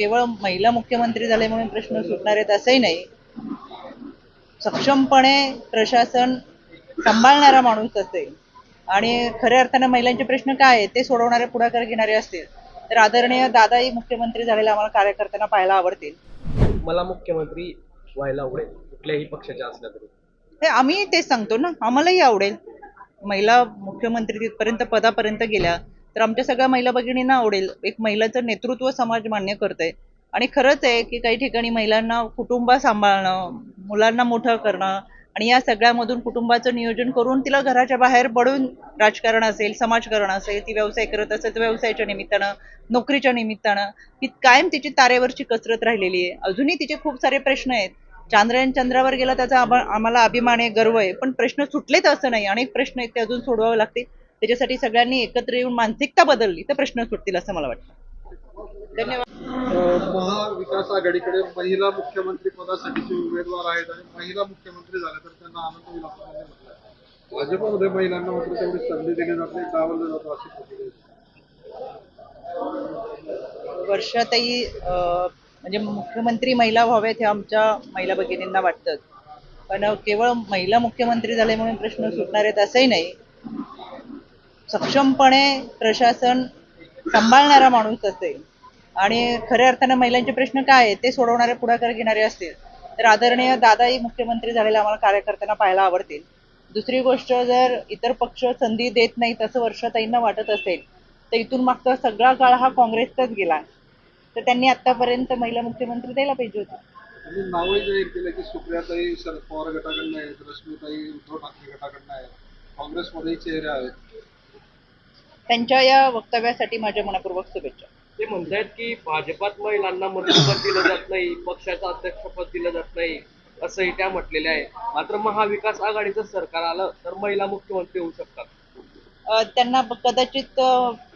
केवळ महिला मुख्यमंत्री झाले म्हणून प्रश्न सुटणार आहेत असंही नाही. सक्षमपणे प्रशासन सांभाळणारा माणूस असेल आणि खऱ्या अर्थानं महिलांचे प्रश्न काय आहेत ते सोडवणारे पुढाकार घेणारे असतील तर आदरणीय दादाही मुख्यमंत्री झालेले आम्हाला कार्यकर्त्यांना पाहायला आवडतील. मला मुख्यमंत्री व्हायला आवडेल कुठल्याही पक्षाच्या असल्या तरी. हे आम्ही तेच सांगतो ना आम्हालाही आवडेल. महिला मुख्यमंत्री तिथपर्यंत पदापर्यंत गेल्या तर आमच्या सगळ्या महिला भगिनींना आवडेल. एक महिलाचं नेतृत्व समाज मान्य करतंय. आणि खरंच आहे की काही ठिकाणी महिलांना कुटुंब सांभाळणं मुलांना मोठं करणं आणि या सगळ्यामधून कुटुंबाचं नियोजन करून तिला घराच्या बाहेर पडून राजकारण असेल समाजकारण असेल ती व्यवसाय करत असेल तर व्यवसायाच्या निमित्तानं नोकरीच्या निमित्तानं ती कायम तिची तारेवरची कसरत राहिलेली आहे. अजूनही तिचे खूप सारे प्रश्न आहेत. चांद्रयान चंद्रावर गेला त्याचा आम्हाला अभिमान आहे गर्व आहे पण प्रश्न सुटलेत असं नाही. अनेक प्रश्न आहेत ते अजून सोडवावे लागतील. त्याच्यासाठी सगळ्यांनी एकत्र येऊन मानसिकता बदलली तर प्रश्न सुटतील असं मला वाटतं. धन्यवाद. महाविकास आघाडीकडे महिला मुख्यमंत्री पदासाठीचे उमेदवार आहेत आणि महिला मुख्यमंत्री झाल्या तर त्यांना आनंद होईल असं भाजपमध्ये महिलांना मात्र तेवढी संधी दिली जात नाही डावललं जातं अशी प्रतिक्रिया वर्षातही म्हणजे मुख्यमंत्री महिला व्हाव्यात हे आमच्या महिला भगिनींना वाटतं. पण केवळ महिला मुख्यमंत्री झाले म्हणून प्रश्न सुटणार आहेत असंही नाही. सक्षमपणे प्रशासन सांभाळणारा माणूस असेल. आणि खऱ्या अर्थानं महिलांचे प्रश्न काय आहे ते सोडवणारे पुढाकार घेणारे असतील तर आदरणीय दादाही मुख्यमंत्री झालेले आम्हाला कार्यकर्त्यांना पाहायला आवडतील. दुसरी गोष्ट जर इतर पक्ष संधी देत नाहीत असं वर्षाताईंना वाटत असेल तर इथून मागचा सगळा काळ हा काँग्रेसचाच गेला. तर त्यांनी आतापर्यंत महिला मुख्यमंत्री द्यायला पाहिजे होते. नावही जाहीर केलं की सुप्रियाताई शरद पवार गटाकडनं आहेत रश्मीताई उद्धव ठाकरे गटाकडनं आहेत. काँग्रेसमध्येही चेहरे आहेत. त्यांच्या या वक्तव्यासाठी माझ्या मनापूर्वक शुभेच्छा. ते म्हणतायत की भाजपात महिलांना मंत्रिपद दिलं जात नाही पक्षाचं अध्यक्षपद दिलं जात नाही असंही त्या म्हटलेल्या आहे मात्र महाविकास आघाडीचं सरकार आलं तर महिला मुख्यमंत्री होऊ शकतात. त्यांना कदाचित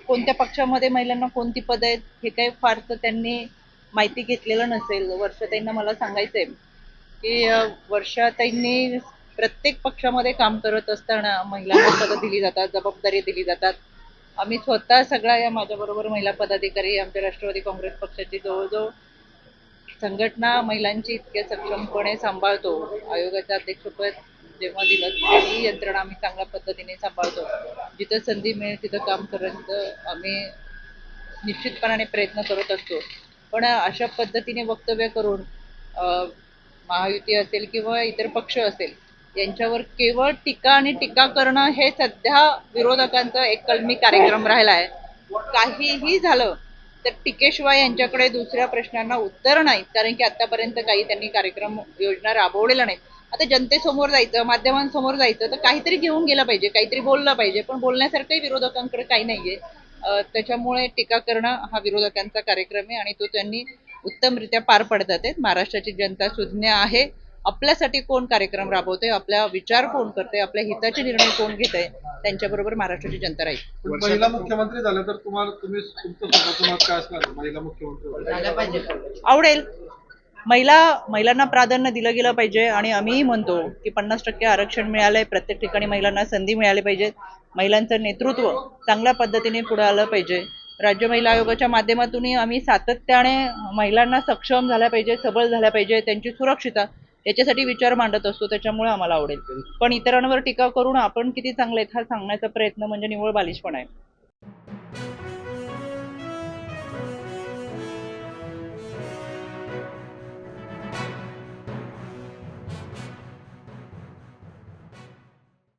कोणत्या पक्षामध्ये महिलांना कोणती पद आहेत हे काही फारसं त्यांनी माहिती घेतलेलं नसेल. वर्षाताईंना मला सांगायचंय की वर्षाताईंनी प्रत्येक पक्षामध्ये काम करत असताना महिलांना पदं दिली जातात जबाबदारी दिली जातात. आम्ही स्वतः सगळ्या या माझ्याबरोबर महिला पदाधिकारी आमच्या राष्ट्रवादी काँग्रेस पक्षाची जवळजवळ संघटना महिलांची इतक्या सक्षमपणे सांभाळतो. आयोगाच्या अध्यक्षपद जेव्हा दिलं ही यंत्रणा आम्ही चांगल्या पद्धतीने सांभाळतो. जिथं संधी मिळेल तिथं काम करत आम्ही निश्चितपणाने प्रयत्न करत असतो. पण अशा पद्धतीने वक्तव्य करून अं, महायुती असेल किंवा इतर पक्ष असेल यांच्यावर केवळ टीका आणि टीका करणं हे सध्या विरोधकांचा एक कलमी कार्यक्रम राहिला आहे. काहीही झालं तर टीकेशिवाय यांच्याकडे दुसऱ्या प्रश्नांना उत्तर नाहीत कारण की आतापर्यंत काही त्यांनी कार्यक्रम योजना राबवलेल्या नाहीत. आता जनतेसमोर जायचं माध्यमांसमोर जायचं तर काहीतरी घेऊन गेलं पाहिजे काहीतरी बोललं पाहिजे पण बोलण्यासारखंही विरोधकांकडे काही नाहीये. त्याच्यामुळे टीका करणं हा विरोधकांचा कार्यक्रम आहे आणि तो त्यांनी उत्तमरित्या पार पडतात आहेत. महाराष्ट्राची जनता सुज्ञ आहे. आपल्यासाठी कोण कार्यक्रम राबवते आपला विचार कोण करते आपल्या हिताचे निर्णय कोण घेत आहे त्यांच्याबरोबर महाराष्ट्राची जनता राहील. महिला मुख्यमंत्री झाल्या तर तुम्हाला तुम्ही तुमचं स्वतःचं मत काय असणार? महिला मुख्यमंत्री? आवडेल. महिला महिलांना प्राधान्य दिलं गेलं पाहिजे आणि आम्हीही म्हणतो की पन्नास टक्के आरक्षण मिळालंय प्रत्येक ठिकाणी महिलांना संधी मिळाली पाहिजे. महिलांचं नेतृत्व चांगल्या पद्धतीने पुढे आलं पाहिजे. राज्य महिला आयोगाच्या माध्यमातूनही आम्ही सातत्याने महिलांना सक्षम झाल्या पाहिजे सबळ झाल्या पाहिजे त्यांची सुरक्षिता याच्यासाठी विचार मांडत असतो त्याच्यामुळे आम्हाला आवडेल. पण इतरांवर टीका करून आपण किती चांगले आहेत हा सांगण्याचा प्रयत्न म्हणजे निव्वळ बालिशपणा आहे.